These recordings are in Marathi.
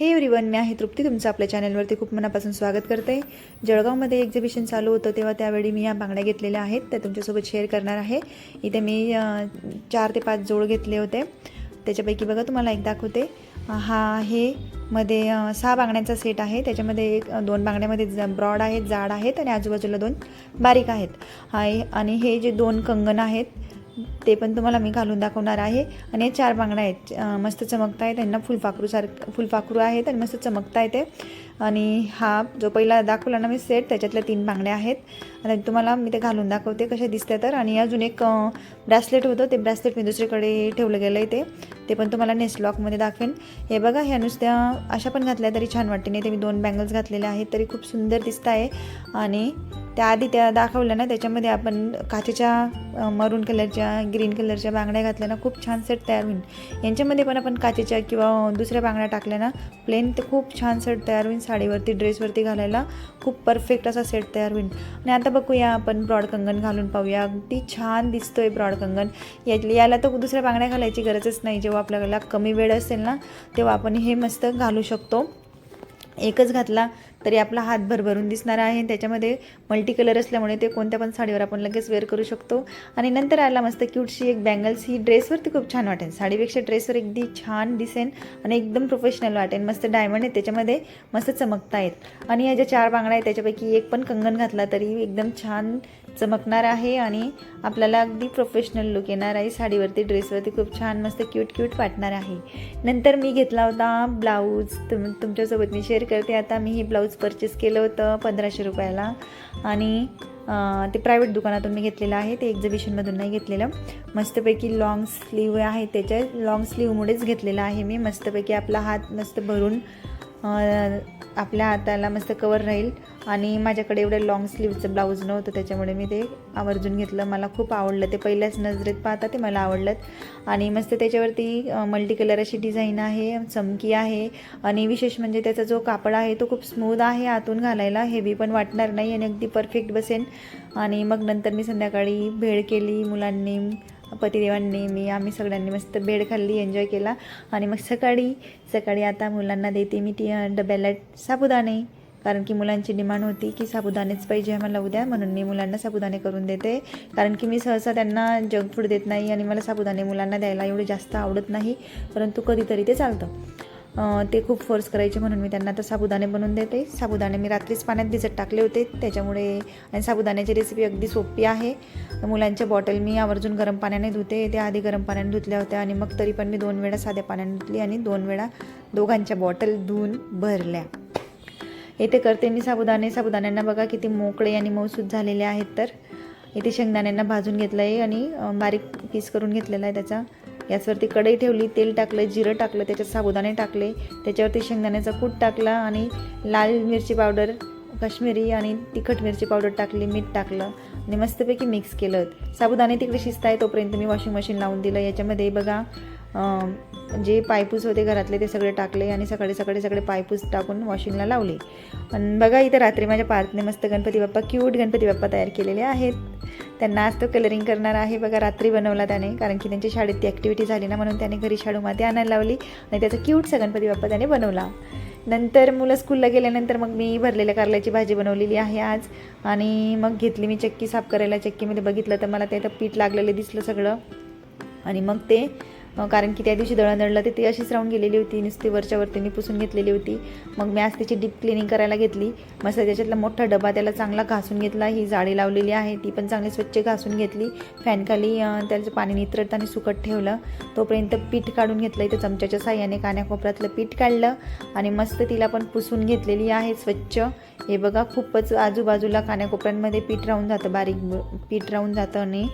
हे एव्हरीवन मी आहे तृप्ती. तुमचं आपल्या चॅनलवरती खूप मनापासून स्वागत करते. जळगावमध्ये एक्झिबिशन चालू होतं तेव्हा त्यावेळी मी या बांगड्या घेतलेल्या आहेत. त्या तुमच्यासोबत शेअर करणार आहे. इथे मी चार ते पाच जोड घेतले होते. त्याच्यापैकी बघा तुम्हाला एक दाखवते. हा आहे मध्ये सहा बांगड्यांचा सेट आहे. त्याच्यामध्ये एक दोन बांगड्यामध्ये ज ब्रॉड आहेत जाड आहेत आणि आजूबाजूला दोन बारीक आहेत. आणि हे जे दोन कंगन आहेत ते पण तुम्हाला मी घालून दाखवणार आहे. आणि हे चार बांगड्या आहेत. मस्त चमकता आहेत त्यांना फुलपाखरूसारखं फुलपाखरू आहेत आणि मस्त चमकता येते आणि हा जो पहिला दाखवला ना मी सेट त्याच्यातल्या तीन बांगड्या आहेत. आणि तुम्हाला मी ते घालून दाखवते कशा दिसते तर. आणि अजून एक ब्रॅसलेट होतं. ते ब्रॅसलेट मी दुसरीकडे ठेवलं गेलं आहे ते. ते पण तुम्हाला नेक्स्ट लॉकमध्ये दाखवेन. हे बघा ह्या नुसत्या अशा पण घातल्या तरी छान वाटते. नाही ते मी दोन बँगल्स घातलेल्या आहेत तरी खूप सुंदर दिसत आहे आणि त्याआधी त्या दाखवल्या ना त्याच्यामध्ये आपण काचेच्या मरून कलरच्या ग्रीन कलरच्या बांगड्या घातल्या ना खूप छान सेट तयार होईल. यांच्यामध्ये पण आपण काचेच्या किंवा दुसऱ्या बांगड्या टाकल्या ना प्लेन ते खूप छान सेट तयार होईल साडीवरती ड्रेसवरती घालायला. खूप परफेक्ट असा सेट तयार होईल. आणि आता बघूया आपण ब्रॉड कंगन घालून पाहूया. अगदी छान दिसतो आहे ब्रॉड कंगन. यातली याला तर दुसऱ्या बांगड्या घालायची गरजच नाही. जेव्हा आपल्याला कमी वेळ असेल ना तेव्हा आपण हे मस्त घालू शकतो. एकच घातला तरी आपला हात भरभरून दिसणार आहे त्याच्यामध्ये मल्टी कलर असल्यामुळे ते कोणत्या पण साडीवर आपण लगेच वेअर करू शकतो. आणि नंतर आला मस्त क्यूटशी एक बँगल्स ही ड्रेसवरती खूप छान वाटेल. साडीपेक्षा ड्रेसवर अगदी छान दिसेन आणि एकदम प्रोफेशनल वाटेल मस्त डायमंड आहेत त्याच्यामध्ये मस्त चमकता आहेत आणि या ज्या चार बांगड्या आहेत त्याच्यापैकी एक पण कंगन घातला तरी एकदम छान चमकणार आहे आणि आपल्याला अगदी प्रोफेशनल लुक येणार आहे. साडीवरती ड्रेसवरती खूप छान मस्त क्यूट क्यूट वाटणार आहे. नंतर मी घेतला होता ब्लाऊज तुम तुमच्यासोबत मी शेअर करते. आता मी हे ब्लाऊज परचेस केलं होतं पंधराशे रुपयाला. आणि ते प्रायव्हेट दुकानातून मी घेतलेलं आहे. ते एक्झिबिशनमधून नाही घेतलेलं. मस्तपैकी लॉंग स्लीव आहे. त्याच्या लॉंग स्लीवमुळेच घेतलेलं आहे मी. मस्तपैकी आपला हात मस्त भरून आपल्या हाताला मस्त कवर राहील. आणि माझ्याकडे एवढं लॉंग स्लीवचं ब्लाऊज नव्हतं त्याच्यामुळे मी ते आवर्जून घेतलं. मला खूप आवडलं. ते पहिल्याच नजरेत पाहता ते मला आवडलं. आणि मस्त त्याच्यावरती मल्टी कलर अशी डिझाईन आहे चमकी आहे. आणि विशेष म्हणजे त्याचा जो कापड आहे तो खूप स्मूद आहे. आतून घालायला हेवी पण वाटणार नाही आणि अगदी परफेक्ट बसेन. आणि मग नंतर मी संध्याकाळी भेळ केली मुलांनी. पतिदेवांनी मी आम्ही सगळ्यांनी मस्त बेड खाल्ली एन्जॉय केला. आणि मग सकाळी सकाळी आता मुलांना देते मी ती डब्याला साबुदाणे. कारण की मुलांची डिमांड होती की साबुदाणेच पाहिजे आम्हाला उद्या. म्हणून मी मुलांना साबुदाणे करून देते. कारण की मी सहसा त्यांना जंक फूड देत नाही आणि मला साबुदाणे मुलांना द्यायला एवढे जास्त आवडत नाही. परंतु कधीतरी ते चालतं. ते खूप फोर्स करायचे म्हणून मी त्यांना आता साबुदाणे बनवून देते. साबुदाणे मी रात्रीच पाण्यात भिजत टाकले होते. त्याच्यामुळे आणि साबुदाण्याची रेसिपी अगदी सोपी आहे. मुलांच्या बॉटल मी आवर्जून गरम पाण्याने धुते. त्या आधी गरम पाण्याने धुतल्या होत्या आणि मग तरी पण मी दोन वेळा साध्या पाण्याने धुतली आणि दोन वेळा दोघांच्या बॉटल धुवून भरल्या. येथे करते मी साबुदाणे. साबुदाण्यांना बघा किती मोकळे आणि मऊसूत झालेले आहेत तर. इथे शेंगदाण्यांना भाजून घेतलं आहे आणि बारीक पीस करून घेतलेला आहे त्याचा. याचवरती कढई ठेवली तेल टाकलं जिरं टाकलं त्याच्यात साबुदाणे टाकले त्याच्यावरती शेंगदाण्याचा कूट टाकला आणि लाल मिरची पावडर काश्मीरी आणि तिखट मिरची पावडर टाकली मीठ टाकलं आणि मस्तपैकी मिक्स केलं. साबुदाणे तिकडे शिजत आहे तोपर्यंत मी वॉशिंग मशीन लावून दिलं. याच्यामध्ये बघा जे पायपूस होते घरातले ते सगळे टाकले आणि सकाळी सकाळी सगळे पायपूस टाकून वॉशिंगला लावले. आणि बघा इथं रात्री माझ्या पार्कने मस्त गणपती बाप्पा क्यूट गणपती बाप्पा तयार केलेले आहेत. त्यांना आज तो कलरिंग करणार आहे. बघा रात्री बनवला त्याने कारण की त्यांच्या शाळेत ती ॲक्टिव्हिटी झाली ना म्हणून त्याने घरी शाळू आणायला लावली आणि त्याचा क्यूटचा गणपती बाप्पा त्याने बनवला. नंतर मुलं स्कूलला गेल्यानंतर मग मी भरलेल्या कारल्याची भाजी बनवलेली आहे आज. आणि मग घेतली मी चक्की साफ करायला चक्कीमध्ये बघितलं तर मला त्याचं पीठ लागलेलं दिसलं सगळं. आणि मग ते कारण की त्या दिवशी दळण दळलं ते ती अशीच राहून गेलेली होती. नुसती वरच्यावरती मी पुसून घेतलेली होती. मग मी आज तिची डीप क्लिनिंग करायला घेतली. मस्त त्याच्यातला मोठा डबा त्याला चांगला घासून घेतला. ही जाळी लावलेली आहे. ती पण चांगली स्वच्छ घासून घेतली. फॅनखाली त्याचं पाणी नित्रत सुकट ठेवलं. तोपर्यंत पीठ काढून घेतलं. इथं चमच्याच्या साह्याने कान्याकोपऱ्यातलं पीठ काढलं आणि मस्त तिला पण पुसून घेतलेली आहे. स्वच्छ. हे बघा खूपच आजूबाजूला कान्याकोपऱ्यांमध्ये पीठ राहून जातं. बारीक पीठ राहून जातं आणि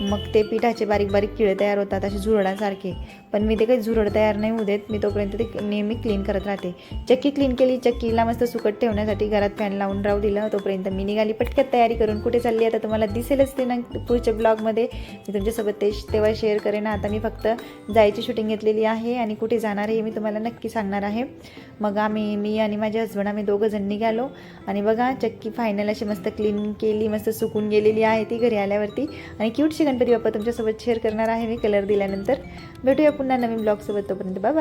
मग ते पिठाचे बारीक बारीक किळे तयार होतात. असे झुरडासारखे. पण मी ते काही झुरड तयार नाही होऊ देत. मी तोपर्यंत ते नेहमी क्लीन करत राहते. चक्की क्लीन केली चक्कीला मस्त सुकट ठेवण्यासाठी घरात फॅन लावून राहू दिलं. तोपर्यंत मी निघाली पटक्यात तयारी करून. कुठे चालली आता तुम्हाला दिसेलच ते ना पुढच्या ब्लॉगमध्ये मी तुमच्यासोबत ते तेव्हा शेअर करेन. आता मी फक्त जायची शूटिंग घेतलेली आहे आणि कुठे जाणार आहे हे मी तुम्हाला नक्की सांगणार आहे. मग आम्ही मी आणि माझे हस्बंड आम्ही दोघं जण निघालो. आणि बघा चक्की फायनल अशी मस्त क्लीन केली मस्त सुकून गेलेली आहे ती घरी आल्यावरती. आणि क्यूटशी गणपती बाप्पा तुमच्यासोबत शेअर करणार आहे मी कलर दिल्यानंतर. भेटूया पुन्हा नवीन ब्लॉगसोबत तोपर्यंत बाय